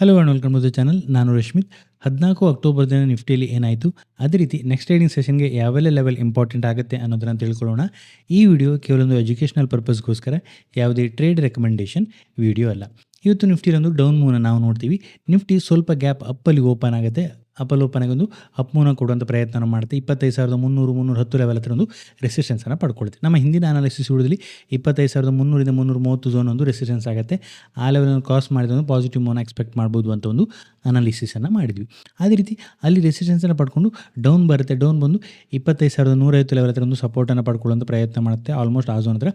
Hello and welcome to the channel ನಾನು ರಶ್ಮಿತ್ ಹದಿನಾಲ್ಕು October ದಿನ ನಿಫ್ಟಿಯಲ್ಲಿ ಏನಾಯಿತು? ಅದೇ ರೀತಿ ನೆಕ್ಸ್ಟ್ ಟ್ರೇಡಿಂಗ್ ಸೆಷನ್ಗೆ ಯಾವೆಲ್ಲ ಲೆವೆಲ್ ಇಂಪಾರ್ಟೆಂಟ್ ಆಗುತ್ತೆ ಅನ್ನೋದನ್ನು ತಿಳ್ಕೊಳ್ಳೋಣ. ಈ ವಿಡಿಯೋ ಕೇವಲ ಒಂದು ಎಜುಕೇಷನಲ್ ಪರ್ಪಸ್ಗೋಸ್ಕರ ಯಾವುದೇ ಟ್ರೇಡ್ ರೆಕಮೆಂಡೇಷನ್ ವಿಡಿಯೋ ಅಲ್ಲ. ಇವತ್ತು ನಿಫ್ಟಿಲೊಂದು ಡೌನ್ ಮೂನ ನಾವು ನೋಡ್ತೀವಿ. ನಿಫ್ಟಿ ಸ್ವಲ್ಪ ಗ್ಯಾಪ್ ಅಪ್ಪಲ್ಲಿ ಓಪನ್ ಆಗುತ್ತೆ. ಅಪ್ಪಲ್ಲಿ ಅಪಮೂನ ಕೊಡುವಂಥ ಪ್ರಯತ್ನ ಮಾಡುತ್ತೆ ಇಪ್ಪತ್ತೈದು ಸಾವಿರದ ಮುನ್ನೂರು ಮುನ್ನೂರು ಹತ್ತು ಲೆವೆಲ್ ಹತ್ರ ಒಂದು ರೆಸಿಸ್ಟೆನ್ಸನ್ನು ಪಡ್ಕೊಳ್ತೀವಿ. ನಮ್ಮ ಹಿಂದಿನ ಅನಾಲಿಸಿಸ್ ಹುಡುದಲ್ಲಿ ಇಪ್ಪತ್ತೈದು ಸಾವಿರದ ಮುನ್ನೂರಿಂದ ಮುನ್ನೂರು ಮೂವತ್ತು ಝೋನ್ ಒಂದು ರೆಸಿಸ್ಟೆನ್ಸ್ ಆಗುತ್ತೆ. ಆ ಲೆವೆಲನ್ನು ಕ್ರಾಸ್ ಮಾಡಿದ ಒಂದು ಪಾಸಿಟಿವ್ ಮೋನ ಎಕ್ಸ್ಪೆಕ್ಟ್ ಮಾಡ್ಬೋದು ಅಂತ ಒಂದು ಅನಾಲಿಸಿಸನ್ನು ಮಾಡಿದ್ವಿ. ಅದೇ ರೀತಿ ಅಲ್ಲಿ ರೆಸಿಸ್ಟೆನ್ಸನ್ನು ಪಡ್ಕೊಂಡು ಡೌನ್ ಬರುತ್ತೆ. ಡೌನ್ ಬಂದು ಇಪ್ಪತ್ತೈದು ಸಾವಿರದ ನೂರೈವತ್ತು ಲೆವೆಲ್ ಹತ್ರ ಒಂದು ಸಪೋರ್ಟನ್ನು ಪಡ್ಕೊಳ್ಳುವಂಥ ಪ್ರಯತ್ನ ಮಾಡುತ್ತೆ. ಆಲ್ಮೋಸ್ಟ್ ಆ ಝೋನ್ ಹತ್ರ.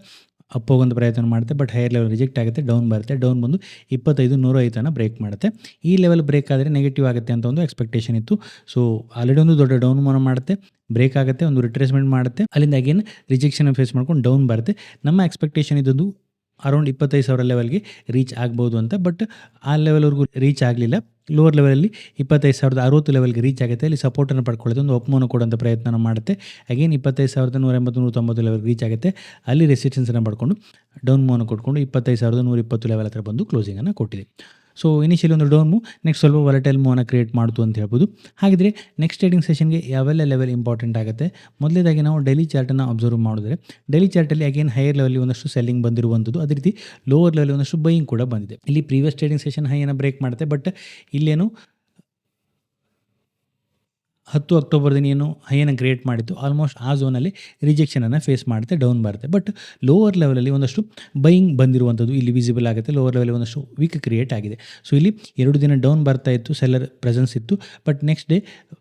ಅಪ್ ಹೋಗುವಂಥ ಪ್ರಯತ್ನ ಮಾಡುತ್ತೆ ಬಟ್ ಹೈಯರ್ ಲೆವೆಲ್ ರಿಜೆಕ್ಟ್ ಆಗುತ್ತೆ ಡೌನ್ ಬರುತ್ತೆ ಡೌನ್ ಬಂದು ಇಪ್ಪತ್ತೈದು ನೂರೈತನ್ನು ಬ್ರೇಕ್ ಮಾಡುತ್ತೆ. ಈ ಲೆವೆಲ್ ಬ್ರೇಕ್ ಆದರೆ ನೆಗೆಟಿವ್ ಆಗುತ್ತೆ ಅಂತ ಒಂದು ಎಕ್ಸ್ಪೆಕ್ಟೇಷನ್ ಇತ್ತು. ಸೊ ಆಲ್ರೆಡಿ ಒಂದು ದೊಡ್ಡ ಡೌನ್ ಮನ ಮಾಡುತ್ತೆ ಬ್ರೇಕ್ ಆಗುತ್ತೆ, ಒಂದು ರಿಟ್ರೇಸ್ಮೆಂಟ್ ಮಾಡುತ್ತೆ. ಅಲ್ಲಿಂದ ಅಗೇನ್ ರಿಜೆಕ್ಷನ್ ಫೇಸ್ ಮಾಡ್ಕೊಂಡು ಡೌನ್ ಬರುತ್ತೆ. ನಮ್ಮ ಎಕ್ಸ್ಪೆಕ್ಟೇಷನ್ ಇದ್ದದ್ದು ಅರೌಂಡ್ ಇಪ್ಪತ್ತೈದು ಸಾವಿರ ಲೆವೆಲ್ಗೆ ರೀಚ್ ಆಗ್ಬೋದು ಅಂತ. ಬಟ್ ಆ ಲೆವೆಲ್ವರೆಗೂ ರೀಚ್ ಆಗಲಿಲ್ಲ. ಲೋವರ್ ಲೆವೆಲಲ್ಲಿ ಇಪ್ಪತ್ತೈದು ಸಾವಿರದ ಅರುವತ್ತು ಲೆವೆಲ್ಗೆ ರೀಚ್ ಆಗುತ್ತೆ. ಅಲ್ಲಿ ಸಪೋರ್ಟನ್ನು ಪಡ್ಕೊಳ್ಳೋದು ಒಂದು ಒಪ್ಮೋನ ಕೊಡೋಂಥ ಪ್ರಯತ್ನ ಮಾಡುತ್ತೆ. ಅಗೇನ್ ಇಪ್ಪತ್ತೈದು ಸಾವಿರದ ನೂರ ಎಂಬತ್ತು ನೂರ ತೊಂಬತ್ತು ಲೆವೆಲ್ಗೆ ರೀಚ್ ಆಗುತ್ತೆ. ಅಲ್ಲಿ ರೆಸಿಸ್ಟೆನ್ಸನ್ನು ಪಡ್ಕೊಂಡು ಡೌನ್ ಮೋನ ಕೊಟ್ಕೊಂಡು ಇಪ್ಪತ್ತೈದು ಸಾವಿರದ ನೂರ ಇಪ್ಪತ್ತು ಲೆವೆಲ್ ಹತ್ರ ಬಂದು ಕ್ಲೋಸಿಂಗನ್ನು ಕೊಟ್ಟಿದೆ. ಸೊ ಇನಿಷಿಯಲಿ ಒಂದು ಡೌನ್ ಮೂವ್ ನೆಕ್ಸ್ಟ್ ಸ್ವಲ್ಪ ವಲಟೈಲ್ ಮೂವನ್ನ ಕ್ರಿಯೇಟ್ ಮಾಡ್ತು ಅಂತ ಹೇಳ್ಬೋದು. ಹಾಗಿದ್ರೆ ನೆಕ್ಸ್ಟ್ ಟ್ರೇಡಿಂಗ್ ಸೆಷನ್ಗೆ ಯಾವೆಲ್ಲ ಲೆವೆಲ್ ಇಂಪಾರ್ಟೆಂಟ್ ಆಗುತ್ತೆ? ಮೊದಲೇದಾಗಿ ನಾವು ಡೈಲಿ ಚಾರ್ಟನ್ನು ಅಬ್ಸರ್ವ್ ಮಾಡಿದ್ರೆ ಡೈಲಿ ಚಾರ್ಟಲ್ಲಿ ಅಗೇನ್ ಹೈಯರ್ ಲೆವೆಲ್ ಒಂದಷ್ಟು ಸೆಲ್ಲಿಂಗ್ ಬಂದಿರುವಂಥದ್ದು, ಅದೇ ರೀತಿ ಲೋವರ್ ಲೆವೆಲ್ ಒಂದಷ್ಟು ಬೈಯಿಂಗ್ ಕೂಡ ಬಂದಿದೆ. ಇಲ್ಲಿ ಪ್ರೀವಿಯಸ್ ಟ್ರೇಡಿಂಗ್ ಸೆಷನ್ ಹೈಯನ್ನು ಬ್ರೇಕ್ ಮಾಡುತ್ತೆ ಬಟ್ ಇಲ್ಲೇನು ಹತ್ತು ಅಕ್ಟೋಬರ್ ದಿನ ಏನು ಹೈಯನ್ನು ಕ್ರಿಯೇಟ್ ಮಾಡಿತ್ತು ಆಲ್ಮೋಸ್ಟ್ ಆ ಝೋನಲ್ಲಿ ರಿಜೆಕ್ಷನನ್ನು ಫೇಸ್ ಮಾಡುತ್ತೆ ಡೌನ್ ಬರುತ್ತೆ. ಬಟ್ ಲೋವರ್ ಲೆವೆಲಲ್ಲಿ ಒಂದಷ್ಟು ಬೈಯಿಂಗ್ ಬಂದಿರುವಂಥದ್ದು ಇಲ್ಲಿ ವಿಸಿಬಲ್ ಆಗುತ್ತೆ. ಲೋವರ್ ಲೆವೆಲ್ ಒಂದಷ್ಟು ವೀಕ್ ಕ್ರಿಯೇಟ್ ಆಗಿದೆ. ಸೊ ಇಲ್ಲಿ ಎರಡು ದಿನ ಡೌನ್ ಬರ್ತಾ ಇತ್ತು ಸೆಲ್ಲರ್ ಪ್ರೆಸೆನ್ಸ್ ಇತ್ತು. ಬಟ್ ನೆಕ್ಸ್ಟ್ ಡೇ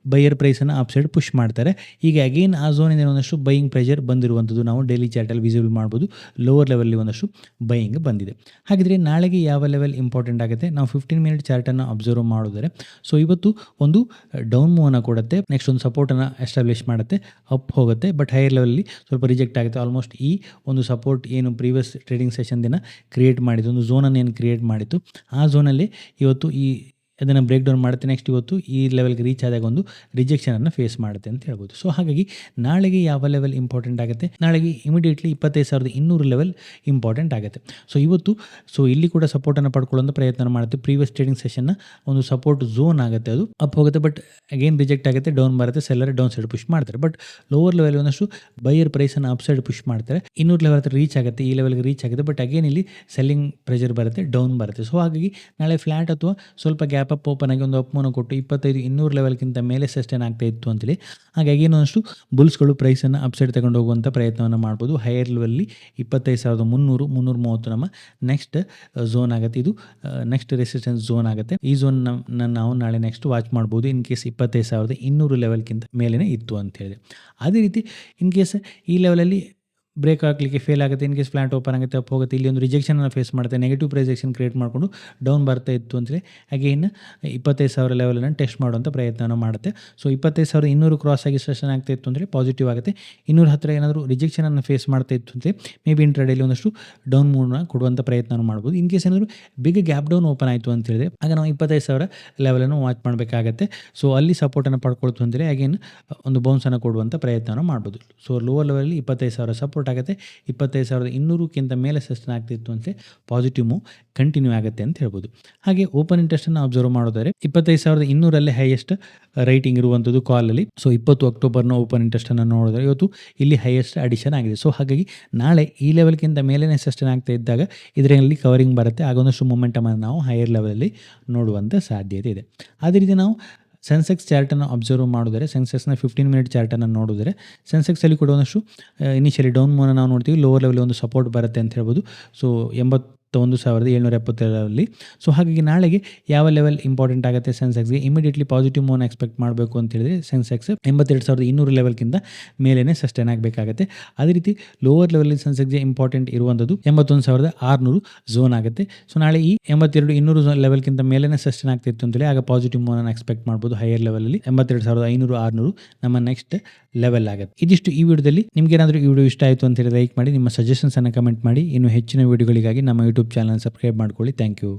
ಬೈಯರ್ ಪ್ರೈಸನ್ನು ಅಪ್ ಸೈಡ್ ಪುಷ್ ಮಾಡ್ತಾರೆ. ಈಗ ಅಗೇನ್ ಆ ಝೋನಿಂದ ಒಂದಷ್ಟು ಬೈಯಿಂಗ್ ಪ್ರೆಷರ್ ಬಂದಿರುವಂಥದ್ದು ನಾವು ಡೈಲಿ ಚಾರ್ಟಲ್ಲಿ ವಿಸಿಬಲ್ ಮಾಡ್ಬೋದು. ಲೋವರ್ ಲೆವೆಲಲ್ಲಿ ಒಂದಷ್ಟು ಬೈಯಿಂಗ್ ಬಂದಿದೆ. ಹಾಗಿದ್ರೆ ನಾಳೆಗೆ ಯಾವ ಲೆವೆಲ್ ಇಂಪಾರ್ಟೆಂಟ್ ಆಗುತ್ತೆ? ನಾವು ಫಿಫ್ಟೀನ್ ಮಿನಿಟ್ ಚಾರ್ಟನ್ನು ಅಬ್ಸರ್ವ್ ಮಾಡಿದರೆ. ಸೊ ಇವತ್ತು ಒಂದು ಡೌನ್ ಮೂವನ್ನು ಕೊಡುತ್ತೆ. ನೆಕ್ಸ್ಟ್ ಒಂದು ಸಪೋರ್ಟನ್ನು ಎಸ್ಟಾಬ್ಲಿಷ್ ಮಾಡುತ್ತೆ ಅಪ್ ಹೋಗುತ್ತೆ. ಬಟ್ ಹೈಯರ್ ಲೆವೆಲಲ್ಲಿ ಸ್ವಲ್ಪ ರಿಜೆಕ್ಟ್ ಆಗುತ್ತೆ. ಆಲ್ಮೋಸ್ಟ್ ಈ ಒಂದು ಸಪೋರ್ಟ್ ಏನು ಪ್ರೀವಿಯಸ್ ಟ್ರೇಡಿಂಗ್ ಸೆಷನ್ ದಿನ ಕ್ರಿಯೇಟ್ ಮಾಡಿದ್ದು, ಒಂದು ಝೋನನ್ನು ಏನು ಕ್ರಿಯೇಟ್ ಮಾಡಿತ್ತು. ಆ ಝೋನಲ್ಲಿ ಇವತ್ತು ಈ ಅದನ್ನು ಬ್ರೇಕ್ ಡೌನ್ ಮಾಡುತ್ತೆ. ನೆಕ್ಸ್ಟ್ ಇವತ್ತು ಈ ಲೆವೆಲ್ಗೆ ರೀಚ್ ಆದಾಗ ಒಂದು ರಿಜೆಕ್ಷನನ್ನು ಫೇಸ್ ಮಾಡುತ್ತೆ ಅಂತ ಹೇಳ್ಬೋದು. ಸೊ ಹಾಗಾಗಿ ನಾಳೆಗೆ ಯಾವ ಲೆವೆಲ್ ಇಂಪಾರ್ಟೆಂಟ್ ಆಗುತ್ತೆ? ನಾಳೆಗೆ ಇಮಿಡಿಯೇಟ್ಲಿ ಇಪ್ಪತ್ತೈದು ಸಾವಿರದ ಇನ್ನೂರು ಲೆವೆಲ್ ಇಂಪಾರ್ಟೆಂಟ್ ಆಗುತ್ತೆ. ಸೊ ಇವತ್ತು ಸೊ ಇಲ್ಲಿ ಕೂಡ ಸಪೋರ್ಟನ್ನು ಪಡ್ಕೊಳ್ಳೋ ಪ್ರಯತ್ನ ಮಾಡುತ್ತೆ. ಪ್ರೀವಿಯಸ್ ಟ್ರೇಡಿಂಗ್ ಸೆಷನ್ನ ಒಂದು ಸಪೋರ್ಟ್ ಝೋನ್ ಆಗುತ್ತೆ ಅದು. ಅಪ್ ಹೋಗುತ್ತೆ ಬಟ್ ಅಗೇನ್ ರಿಜೆಕ್ಟ್ ಆಗುತ್ತೆ ಡೌನ್ ಬರುತ್ತೆ ಸೆಲ್ಲರ್ ಡೌನ್ ಸೈಡ್ ಪುಷ್ ಮಾಡ್ತಾರೆ. ಬಟ್ ಲೋವರ್ ಲೆವೆಲ್ ಒಂದಷ್ಟು ಬೈಯರ್ ಪ್ರೈಸನ್ನು ಅಪ್ ಸೈಡ್ ಪುಷ್ ಮಾಡ್ತಾರೆ. ಇನ್ನೂರು ಲೆವೆಲ್ ಹತ್ರ ರೀಚ್ ಆಗುತ್ತೆ, ಈ ಲೆವೆಲ್ಗೆ ರೀಚ್ ಆಗುತ್ತೆ ಬಟ್ ಅಗೇನ್ ಇಲ್ಲಿ ಸೆಲ್ಲಿಂಗ್ ಪ್ರೆಷರ್ ಬರುತ್ತೆ ಡೌನ್ ಬರುತ್ತೆ. ಸೊ ಹಾಗಾಗಿ ನಾಳೆ ಫ್ಲಾಟ್ ಅಥವಾ ಸ್ವಲ್ಪ ಗ್ಯಾಪ್ ಅಪ್ ಓಪನ್ ಆಗಿ ಒಂದು ಅಪ್ಮೋನ ಕೊಟ್ಟು ಇಪ್ಪತ್ತೈದು ಇನ್ನೂರು ಲೆವೆಲ್ಗಿಂತ ಮೇಲೆ ಸಸ್ಟೈನ್ ಆಗ್ತಾ ಇತ್ತು ಅಂತೇಳಿ. ಹಾಗಾಗಿ ಇನ್ನೊಂದಷ್ಟು ಬುಲ್ಸ್ಗಳು ಪ್ರೈಸನ್ನು ಅಪ್ಸೈಡ್ ತಗೊಂಡು ಹೋಗುವಂಥ ಪ್ರಯತ್ನವನ್ನು ಮಾಡ್ಬೋದು. ಹೈಯರ್ ಲೆವೆಲ್ಲಿ ಇಪ್ಪತ್ತೈದು ಸಾವಿರದ ಮುನ್ನೂರು ಮುನ್ನೂರು ಮೂವತ್ತು ನಮ್ಮ ನೆಕ್ಸ್ಟ್ ಝೋನ್ ಆಗುತ್ತೆ. ಇದು ನೆಕ್ಸ್ಟ್ ರೆಸಿಸ್ಟೆನ್ಸ್ ಝೋನ್ ಆಗುತ್ತೆ. ಈ ಝೋನ್ ನಾವು ನಾಳೆ ನೆಕ್ಸ್ಟ್ ವಾಚ್ ಮಾಡ್ಬೋದು. ಇನ್ ಕೇಸ್ ಇಪ್ಪತ್ತೈದು ಸಾವಿರದ ಇನ್ನೂರು ಲೆವೆಲ್ಗಿಂತ ಮೇಲೇ ಇತ್ತು ಅಂತ ಹೇಳಿದೆ ಅದೇ ರೀತಿ ಇನ್ ಕೇಸ್ ಈ ಲೆವೆಲಲ್ಲಿ ಬ್ರೇಕ್ ಹಾಕಲಿಕ್ಕೆ ಫೇಲ್ ಆಗುತ್ತೆ ಇನ್ ಕೇಸ್ ಫ್ಲಾಟ್ ಓಪನ್ ಆಗುತ್ತೆ ಅಪ್ ಹೋಗುತ್ತೆ, ಇಲ್ಲಿ ಒಂದು ರಿಜೆಕ್ಷನನ್ನು ಫೇಸ್ ಮಾಡುತ್ತೆ ನೆಗೆಟಿವ್ ಪ್ರೈಜೆಕ್ಷನ್ ಕ್ರಿಯೇಟ್ ಮಾಡಿಕೊಂಡು ಡೌನ್ ಬರ್ತಾ ಇತ್ತು ಅಂದರೆ ಅಗೇನ್ ಇಪ್ಪತ್ತೈದು ಸಾವಿರ ಲೆವೆಲನ್ನು ಟೆಸ್ಟ್ ಮಾಡುವಂಥ ಪ್ರಯತ್ನವನ್ನು ಮಾಡುತ್ತೆ. ಸೊ ಇಪ್ಪತ್ತೈದು ಸಾವಿರ ಇನ್ನೂರು ಕ್ರಾಸ್ ಆಗಿ ಸೆಷನ್ ಆಗ್ತಾ ಇತ್ತು ಅಂದರೆ ಪಾಸಿಟಿವ್ ಆಗುತ್ತೆ. ಇನ್ನೂರು ಹತ್ತಿರ ಏನಾದರೂ ರಿಜೆಕ್ಷನನ್ನು ಫೇಸ್ ಮಾಡ್ತಾ ಇತ್ತು ಅಂದರೆ ಮೇ ಬಿ ಇಂಟ್ರಡೇಲಿ ಒಂದಷ್ಟು ಡೌನ್ ಮೂಡ್ನ ಕೊಡುವಂಥ ಪ್ರಯತ್ನ ಮಾಡ್ಬೋದು. ಇನ್ ಕೇಸ್ ಏನಾದರೂ ಬಿಗ್ ಗ್ಯಾಪ್ ಡೌನ್ ಓಪನ್ ಆಯಿತು ಅಂತ ಹೇಳಿದ್ರೆ, ಆಗ ನಾವು ಇಪ್ಪತ್ತೈದು ಸಾವಿರ ಲೆವೆಲನ್ನು ವಾಚ್ ಮಾಡಬೇಕಾಗತ್ತೆ. ಸೊ ಅಲ್ಲಿ ಸಪೋರ್ಟನ್ನು ಪಡ್ಕೊಳ್ತು ಅಂದರೆ ಅಗೇನ್ ಒಂದು ಬೌನ್ಸನ್ನು ಕೊಡುವಂಥ ಪ್ರಯತ್ನವನ್ನು ಮಾಡ್ಬೋದು. ಸೊ ಲೋವರ್ ಲೆವೆಲಲ್ಲಿ ಇಪ್ಪತ್ತೈದು ಸಾವಿರ ಸಪೋರ್ಟ್ ಆಗುತ್ತೆ. ಇಪ್ಪತ್ತೈದು ಸಾವಿರದ ಇನ್ನೂರಕ್ಕಿಂತ ಮೇಲೆ ಸೆಸ್ಟನ್ ಆಗ್ತಿತ್ತು ಅಂದರೆ ಪಾಸಿಟಿವ್ ಮೂವ್ ಕಂಟಿನ್ಯೂ ಆಗುತ್ತೆ ಅಂತ ಹೇಳ್ಬೋದು. ಹಾಗೆ ಓಪನ್ ಇಂಟ್ರೆಸ್ಟನ್ನು ಅಬ್ಸರ್ವ್ ಮಾಡೋದಾದ್ರೆ ಇಪ್ಪತ್ತೈದು ಸಾವಿರದ ಇನ್ನೂರಲ್ಲೇ ಹೈಯೆಸ್ಟ್ ರೈಟಿಂಗ್ ಇರುವಂಥದ್ದು ಕಾಲಲ್ಲಿ. ಸೊ ಇಪ್ಪತ್ತು ಅಕ್ಟೋಬರ್ನ ಓಪನ್ ಇಂಟ್ರೆಸ್ಟನ್ನು ನೋಡಿದ್ರೆ ಇವತ್ತು ಇಲ್ಲಿ ಹೈಯೆಸ್ಟ್ ಅಡಿಷನ್ ಆಗಿದೆ. ಸೊ ಹಾಗಾಗಿ ನಾಳೆ ಈ ಲೆವೆಲ್ಗಿಂತ ಮೇಲೇ ಸೆಸ್ಟನ್ ಆಗ್ತಾ ಇದ್ದಾಗ ಇದರಲ್ಲಿ ಕವರಿಂಗ್ ಬರುತ್ತೆ. ಆಗೊಂದಷ್ಟು ಮೊಮೆಂಟಮನ್ನು ನಾವು ಹೈಯರ್ ಲೆವೆಲಲ್ಲಿ ನೋಡುವಂಥ ಸಾಧ್ಯತೆ ಇದೆ. ಅದೇ ರೀತಿ ನಾವು ಸೆನ್ಸೆಕ್ಸ್ ಚಾರ್ಟನ್ನು ಅಬ್ಸರ್ವ್ ಮಾಡಿದರೆ ಸೆನ್ಸೆಕ್ಸ್ನ ಫಿಫ್ಟೀನ್ ಮಿನಿಟ್ ಚಾರ್ಟನ್ನು ನೋಡಿದರೆ ಸೆನ್ಸೆಕ್ಸಲ್ಲಿ ಕೂಡ ಒಂದಷ್ಟು ಇನಿಷಿಯಲಿ ಡೌನ್ ಮೂನ ನಾವು ನೋಡ್ತೀವಿ ಲೋವರ್ ಲೆವೆಲ್ ಒಂದು ಸಪೋರ್ಟ್ ಬರುತ್ತೆ ಅಂತ ಹೇಳ್ಬೋದು. ಸೊ ಎಂಬತ್ತು ಒಂದು ಸಾವಿರದ ಏಳ್ನೂರ ಎಪ್ಪತ್ತೇಳರಲ್ಲಿ. ಸೊ ಹಾಗಾಗಿ ನಾಳೆಗೆ ಯಾವ ಲೆವೆಲ್ ಇಂಪಾರ್ಟೆಂಟ್ ಆಗುತ್ತೆ ಸೆನ್ಸೆಕ್ಸ್ಗೆ ಇಮಿಡಿಯೇಟ್ಲಿ ಪಾಸಿಟಿವ್ ಮೂನ್ ಎಕ್ಸ್ಪೆಕ್ಟ್ ಮಾಡಬೇಕು ಅಂತ ಹೇಳಿದ್ರೆ ಸೆನ್ಸೆಕ್ಸ್ ಎಂಬತ್ತೆರಡು ಸಾವಿರದ ಇನ್ನೂರು ಲೆವೆಲ್ಗಿಂತ ಮೇಲೇ ಸಸ್ಟೈನ್ ಆಗಬೇಕಾಗುತ್ತೆ. ಅದೇ ರೀತಿ ಲೋವರ್ ಲೆವೆಲ್ ಸೆನ್ಸೆಕ್ಸ್ಗೆ ಇಂಪಾರ್ಟೆಂಟ್ ಇರುವಂಥದ್ದು ಎಂಬತ್ತೊಂದು ಸಾವಿರದ ಆರುನೂರು ಝೋನ್ ಆಗುತ್ತೆ. ಸೊ ನಾಳೆ ಈ ಎಂಬತ್ತೆರಡು ಇನ್ನೂರು ಲೆವೆಲ್ಗಿಂತ ಮೇಲೇ ಸಸ್ಟೈನ್ ಆಗ್ತಿತ್ತು ಅಂತೇಳಿ ಆಗ ಪಾಸಿಟಿವ್ ಮೂವ್ನ ಎಕ್ಸ್ಪೆಕ್ಟ್ ಮಾಡ್ಬೋದು ಹೈಯರ್ ಲೆವೆಲಲ್ಲಿ ಎಂಬತ್ತೆರಡು ಸಾವಿರದ ಐನೂರು ಆರುನೂರು ನಮ್ಮ ನೆಕ್ಸ್ಟ್ ಲೆವೆಲ್ ಆಗುತ್ತೆ. ಇದಿಷ್ಟು ಈ ವಿಡಿಯೋದಲ್ಲಿ. ನಿಮ್ಗೆ ಏನಾದರೂ ಈ ವಿಡಿಯೋ ಇಷ್ಟ ಆಯಿತು ಅಂತ ಹೇಳಿ ಲೈಕ್ ಮಾಡಿ, ನಿಮ್ಮ ಸಜೆಷನ್ಸನ್ನು ಕಮೆಂಟ್ ಮಾಡಿ. ಇನ್ನು ಹೆಚ್ಚಿನ ವಿಡಿಯೋಗಳಿಗಾಗಿ ನಮ್ಮ ಯೂಟ್ಯೂಬ್ ಚಾನಲ್ ಸಬ್ಸ್ಕ್ರೈಬ್ ಮಾಡ್ಕೊಳ್ಳಿ ಥ್ಯಾಂಕ್ ಯು